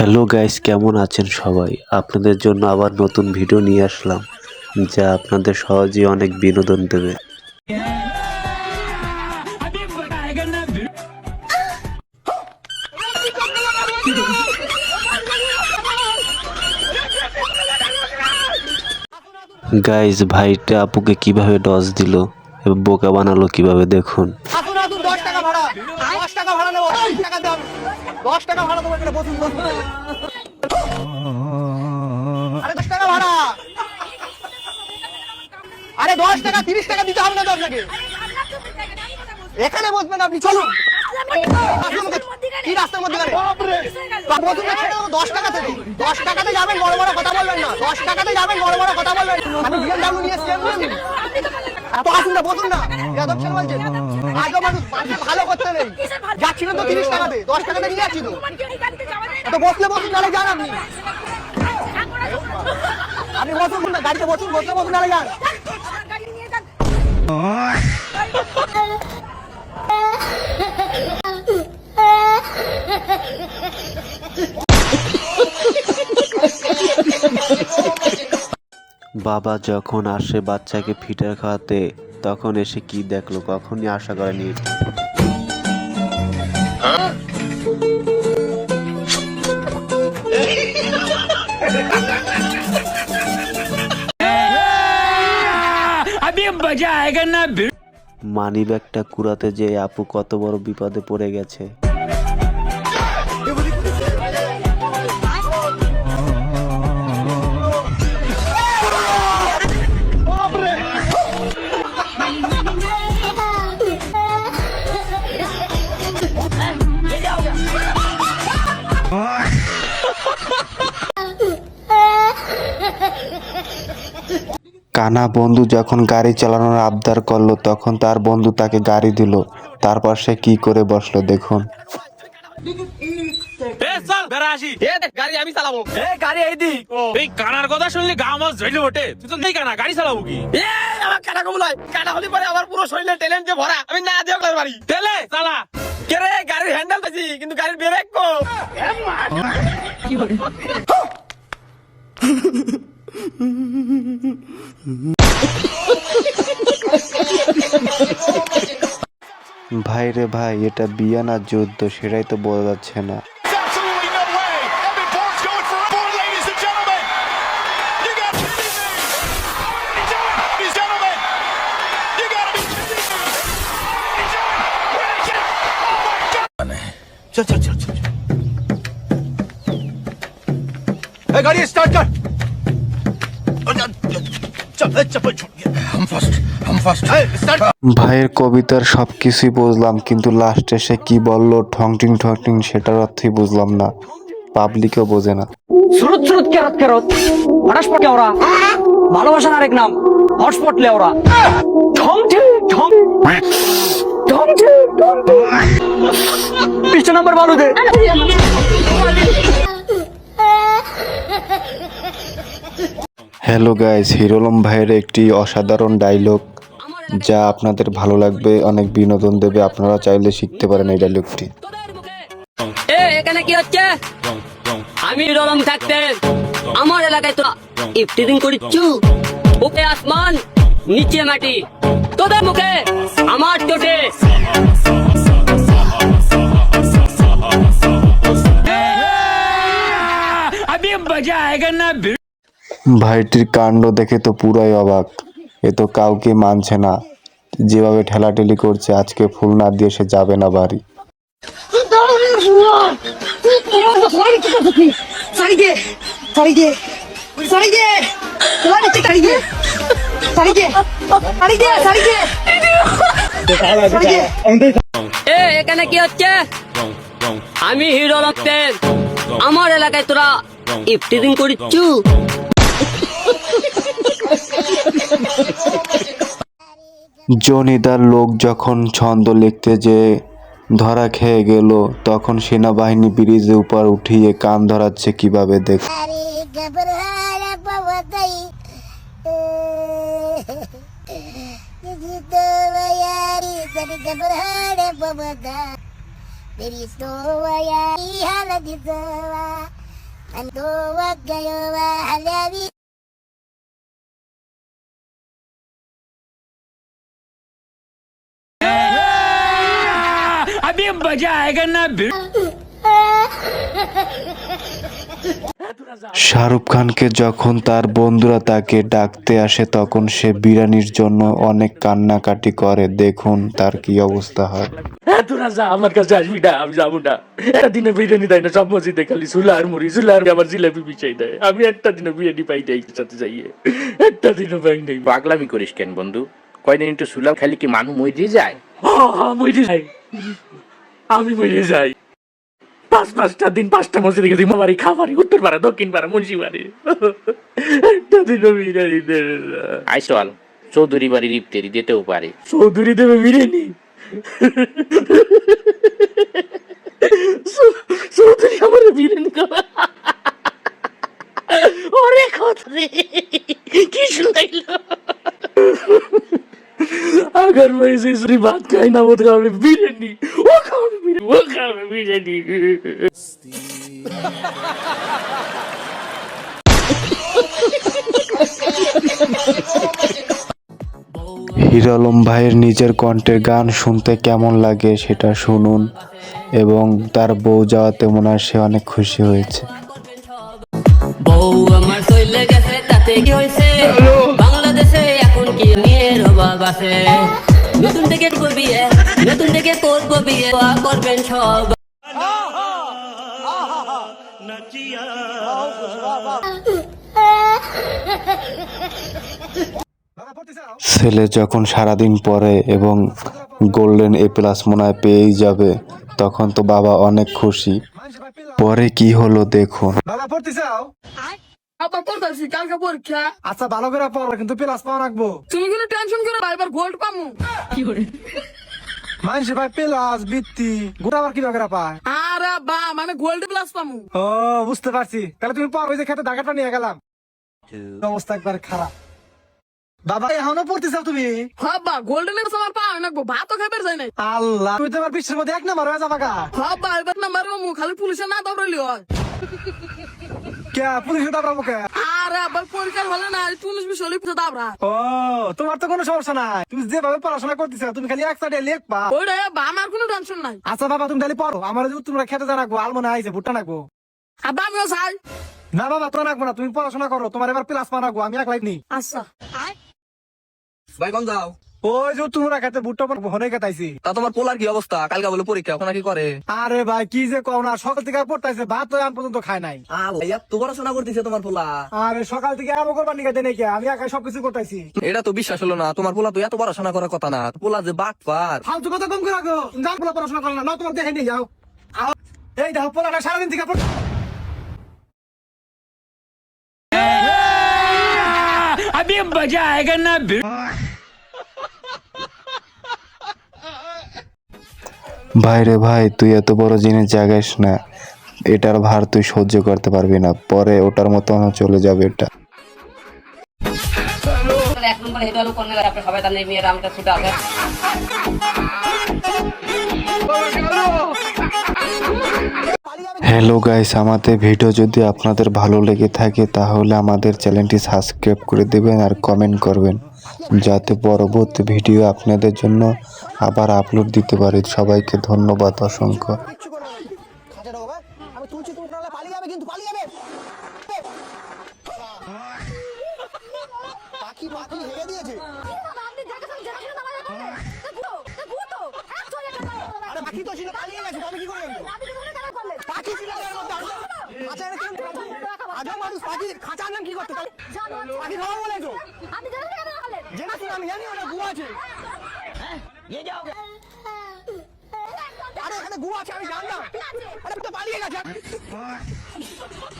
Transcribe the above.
Hello guys, কেমন আছেন সবাই? আপনাদের জন্য আবার নতুন ভিডিও নিয়ে আসলাম, যা আপনাদের সহজেই অনেক বিনোদন দেবে। গাইস, ভাইটা আপুকে কীভাবে ডস দিল বোকা বানালো কীভাবে দেখুন। টাকা ভাড়া। টাকা ভাড়া টাকা দশ টাকা ভাড়া এখানে বসুন আরে দশ টাকা ভাড়া। আরে দশ টাকা, তিরিশ টাকা দিতে হবে না তো আপনাকে। এখানে বসবেন আপনি, চলুন। কি রাস্তার মধ্যে দশ টাকা থেকে। দশ টাকাতে যাবেন, বড় বড় কথা বলবেন না। দশ টাকাতে যাবেন, বড় বড় কথা বলবেন আমি বিএমডাব্লিউ নিয়ে আমি আসুন না বসুন না। যাদব ছেলে বলছেন আজও মানুষ ভালো করতে নেই। যাচ্ছিল তো তিরিশ টাকাতে দশ টাকাতে নিয়ে যাচ্ছি তো বসলে বসুন নাহলে যান আপনি। আপনি বসুন না গাড়িতে বসুন বসলে বসুন নাহলে যান। বাবা যখন আসে বাচ্চাকে ফিটার খাওয়াতে তখন এসে কি দেখল? কখনই আশা করেনি মানি ব্যাগটা কুড়াতে যে আপু কত বড় বিপদে পড়ে গেছে। কানা বন্ধু যখন গাড়ি চালানোর আবদার করল তখন তার বন্ধু তাকে গাড়ি দিল। তারপর সে কি করে বসল দেখুন। গাড়ি আমি চালাবো। এ গাড়ি এই দিক এই কানার কথা শুনলে গা মাছ ওঠে। তুই তো নেই কানা গাড়ি চালাবো কি? এ আমার কানা কমলাই কানা হলি পরে আমার পুরো শরীরে ট্যালেন্ট দিয়ে ভরা আমি না দেও কার বাড়ি। তেলে চালা। কে রে গাড়ির হ্যান্ডেল কিন্তু গাড়ির ব্রেক কো? ভাইরে ভাই এটা বিয়া না যুদ্ধ সেটাই তো বোঝা যাচ্ছে না। চল চল চল চল ভাইয়ের কবিতার সব কিছুই বুঝলাম, কিন্তু লাস্টে সে কি বলল, ঠংটিং ঠংটিং সেটার অর্থই বুঝলাম না। পাবলিকও বোঝে না। সুরত সুরত কেরত কেরত ভালোবাসার আরেক নাম, হটস্পট লেওরা ঠং ঠিক। নাম্বার দে। হ্যালো গাইস হিরোলম ভাইয়ের একটি অসাধারণ ডায়লগ যা আপনাদের ভালো লাগবে অনেক বিনোদন দেবে আপনারা চাইলে শিখতে পারেন এই ডায়লগটি এ এখানে কি হচ্ছে আমি রলম থাকতে আমার এলাকায় তো ইফতিদিন করিচ্ছু উপরে আসমান নিচে মাটি তোদের মুখে আমার চোটে अभी मजा आएगा ना भिड़ ভাইটির কাণ্ড দেখে তো পুরাই অবাক। এ তো কাউকে মানছে না। যেভাবে ঠেলাঠেলি করছে, আজকে ফুল না দিয়ে সে যাবে না বাড়ি। এখানে কি হচ্ছে? আমি হিরো আমার এলাকায় তোরা ইফতিদিন করিচ্ছু জনিদার লোক যখন ছন্দ লিখতে যে ধরা খেয়ে গেল, তখন সেনাবাহিনী ব্রিজে উপর উঠিয়ে কান ধরাচ্ছে কীভাবে দেখ Ari gabrara ये मजा आएगा ना শাহরুখ খানকে যখন তার বন্ধুরা তাকে ডাকতে আসে তখন সে বিরানির জন্য অনেক কান্নাকাটি করে। দেখুন তার কি অবস্থা হয়। হ্যাঁ, দিনে বিরিয়ানি দেয় না সব মসজিদে খালি সুলার মুড়ি সুলার আমার জিলাপি পিছাই দেয়। আমি একটা দিনে বিরিয়ানি পাই একটা দিনও পাই নাই। পাগলামি করিস কেন বন্ধু? কয়দিন একটু সুলাম খালি কি মানুষ মরিয়ে যায়। হ্যাঁ, আমি মরে যাই পাঁচ পাঁচটা দিন পাঁচটা মসজিদে গেছি মামারি খামারি উত্তর পাড়া দক্ষিণ পাড়া মুন্সি বাড়ি একটা দিনও বিরিয়ানি দেবে না আইসল চৌধুরী বাড়ি রিপ্তেরি দিতেও পারে চৌধুরী দেবে বিরিয়ানি চৌ- চৌধুরী আমার বিরিয়ানি খাবে ওরে কথা রে কি শুনাইল अगर मैं इसे इसरी बात कही ना वो तो खावे बिरयानी वो মুখাবে ভাইয়ের নিজের কণ্ঠের গান শুনতে কেমন লাগে সেটা শুনুন। এবং তার বউ যাওয়াতে মনে সে অনেক খুশি হয়েছে। বাংলাদেশে এখন কি নিয়ে নতুন করবি নতুন থেকে করব বিয়ে করবেন সব। ছেলে যখন সারাদিন পরে এবং গোল্ডেন এ প্লাস মনে পেয়েই যাবে তখন তো বাবা অনেক খুশি। পরে কি হলো দেখুন। বাবা পড়তে চাও? আবার কালকে পরীক্ষা। আচ্ছা ভালো করে পড়ো কিন্তু প্লাস পাওয়া রাখব। তুমি কোনো টেনশন করো না এবার গোল্ড পামু মানুষ ভাই প্লাস বৃত্তি গোটা আবার কি করে পায়? আরে বা মানে গোল্ড প্লাস পামু। ও বুঝতে পারছি। তাহলে তুমি পর ওই যে খেতে ঢাকাটা নিয়ে গেলাম। অবস্থা একবার খারাপ। বাবা এখনও পড়তে চাও তুমি হবা গোল্ডেন এর আমার পা নাকবো ভাতও খাইবার যায় নাই। আল্লাহ তুমি তো আমার বিশ্বের মধ্যে এক নাম্বার হয়ে যাবা গা। হবা এবার নাম্বার খালি পুলিশে না দৌড়ালি হয়। কে? পুলিশে দাবড়াবো কে? আরে আবার পরীক্ষার হলে না পুলিশ বিষয় লিখতে দাবরা ও তোমার তো কোনো সমস্যা নাই। তুমি যেভাবে পড়াশোনা করতেছ তুমি খালি এক সাইডে লিখবা। ওইটা বা আমার কোনো টেনশন নাই। আচ্ছা বাবা তুমি তাহলে পড়ো। আমার যদি তোমরা খেতে জানাকবো আলমনে আইছে ভুট্টা নাকবো আবার আমিও চাই না বাবা তোরা নাকবো না তুমি পড়াশোনা করো। তোমার এবার প্লাস পা নাকবো আমি এক লাইক নি আচ্ছা। ভাই কোন যাও। ওই যে তোমরা খেতে ভুট্টা হনে খেতাইছি তা তোমার পোলার কি অবস্থা কালকে বলে পরীক্ষা ওখানে কি করে আরে ভাই কি যে কও না সকাল থেকে পড়তাইছে ভাত তো আন পর্যন্ত খায় নাই আ ভাইয়া তো পড়াশোনা করতেছে তোমার পোলা আরে সকাল থেকে আরো করবার নিকে দেনে কে আমি একাই সবকিছু করতেছি এটা তো বিশ্বাস হলো না তোমার পোলা তো এত পড়াশোনা করার কথা না পোলা যে বাট পার ফালতু কথা কম করে রাখো জান পোলা পড়াশোনা করো না না তোমার দেখে নিয়ে যাও আও। এই দেখো পোলাটা সারাদিন থেকে পড়- अभी मजा आएगा ना ভাই রে ভাই তুই এত বড় জিনিস জাগাইস না। এটার ভার তুই সহ্য করতে পারবি না। পরে ওটার মতো চলে যাবে এটা। এক নম্বর হেঁটে হলো কোন আপনি সবাই তার মেয়েরা আমাকে ছুটে আসে হ্যালো গাইস আমাদের ভিডিও যদি আপনাদের ভালো লেগে থাকে তাহলে আমাদের চ্যানেলটি সাবস্ক্রাইব করে দেবেন আর কমেন্ট করবেন। যাতে পরবর্তী ভিডিও আপনাদের জন্য আবার আপলোড দিতে পারি। সবাইকে ধন্যবাদ অসংখ্য। কিন্তু পাখি মানুষ পাখি খাঁচা আনলাম কি করতে পাখি খাওয়া বলেছ? আরে এখানে গুয়া আছে আমি জানলাম